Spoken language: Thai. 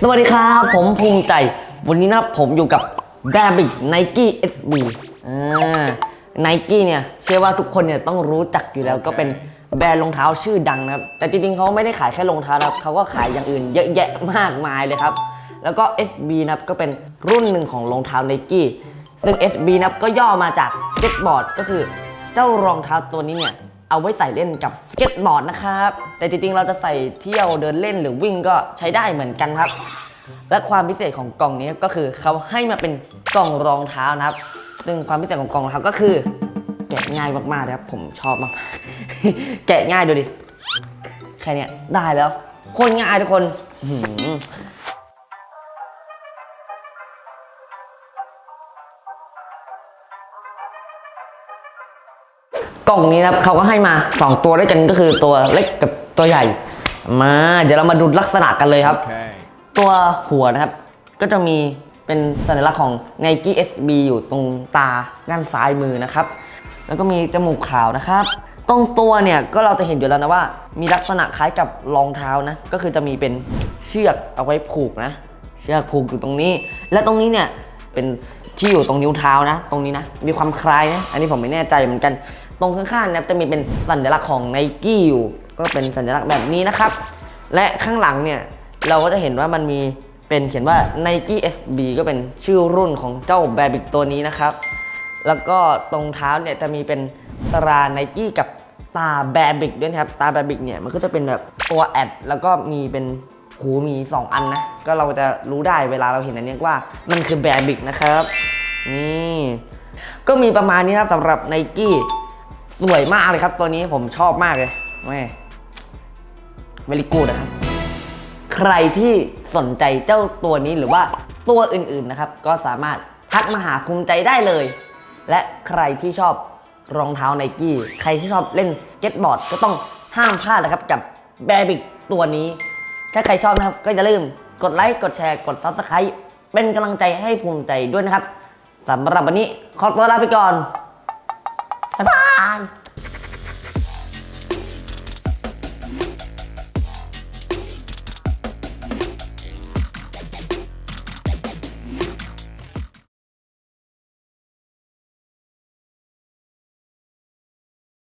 สวัสดีครับ ผมภูมิใจ วันนี้นะผมอยู่กับ b a b i c Nike SB อ่า Nike เนี่ย เชื่อว่าทุกคนเนี่ยต้องรู้จักอยู่แล้วก็เป็นแบรนด์รองเท้าชื่อดังนะครับ แต่จริงๆเขาไม่ได้ขายแค่รองเท้านะครับเขาก็ขายอย่างอื่นเยอะแยะมากมายเลยครับ แล้วก็ SB นะครับก็เป็นรุ่นหนึ่งของรองเท้าไนกี้ Nike ซึ่ง SB นะครับก็ย่อมาจากสเก็ตบอร์ดก็คือเจ้ารองเท้าตัวนี้เนี่ยเอาไว้ใส่เล่นกับสเก็ตบอร์ดนะครับ แต่จริงๆ เราจะใส่เที่ยวเดินเล่นหรือวิ่งก็ใช้ได้เหมือนกันครับ และความพิเศษของกล่องนี้ก็คือเขาให้มาเป็นกล่องรองเท้านะครับ ซึ่งความพิเศษของกล่องรองเท้าก็คือ แกะง่ายมากๆนะครับผมชอบมากแกะง่ายดูดิแค่เนี้ยได้แล้วโคนง่ายทุกคน กล่องนี้นะครับเขาก็ให้มา 2 ตัวด้วยกันก็คือตัวเล็กกับตัวใหญ่ มาเดี๋ยวเรามาดูลักษณะกันเลยครับ Okay. ตัวหัวนะครับ ก็จะมีเป็นสัญลักษณ์ของ Nike SB อยู่ตรงตาด้านซ้ายมือนะครับ แล้วก็มีจมูกขาวนะครับ ตรงตัวเนี่ยก็เราจะเห็นอยู่แล้วนะว่า มีลักษณะคล้ายกับรองเท้านะ ก็คือจะมีเป็นเชือกเอาไว้ผูกนะ เชือกผูกอยู่ตรงนี้ และตรงนี้เนี่ยเป็นที่อยู่ตรงนิ้วเท้านะ ตรงนี้นะ มีความคล้ายนะ อันนี้ผมไม่แน่ใจเหมือนกัน ตรงข้างๆเนี่ยจะมีเป็นสัญลักษณ์ของ Nike อยู่ ก็เป็นสัญลักษณ์แบบนี้นะครับ และข้างหลังเนี่ยเราก็จะเห็นว่ามันมีเป็นเขียนว่า Nike SB ก็เป็นชื่อรุ่นของเจ้าแบบิกตัวนี้นะครับ แล้วก็ตรงเท้าเนี่ยจะมีเป็นตรา Nike กับตาแบบิกด้วยนะครับ ตาแบบิกเนี่ยมันก็จะเป็นแบบตัวแอด แล้วก็มีเป็นหูมี 2 อันนะ ก็เราจะรู้ได้เวลาเราเห็นอันเนี้ยว่ามันคือแบบิกนะครับ นี่ ก็มีประมาณนี้นะครับสำหรับ Nike สวยมากเลยครับ ตัวนี้ผมชอบมากเลยแม่เวลิกูดนะครับ ใครที่สนใจเจ้าตัวนี้หรือว่าตัวอื่นๆนะครับ ก็สามารถทักมาหาภูมิใจได้เลย และใครที่ชอบรองเท้าไนกี้ใครที่ชอบเล่นสเก็ตบอร์ด ก็ต้องห้ามพลาดนะครับกับแบบิกตัวนี้ ถ้าใครชอบนะครับ ก็อย่าลืมกดไลค์กดแชร์กด subscribe เป็นกำลังใจให้ภูมิใจด้วยนะครับสำหรับวันนี้ขอตัวลาไปก่อน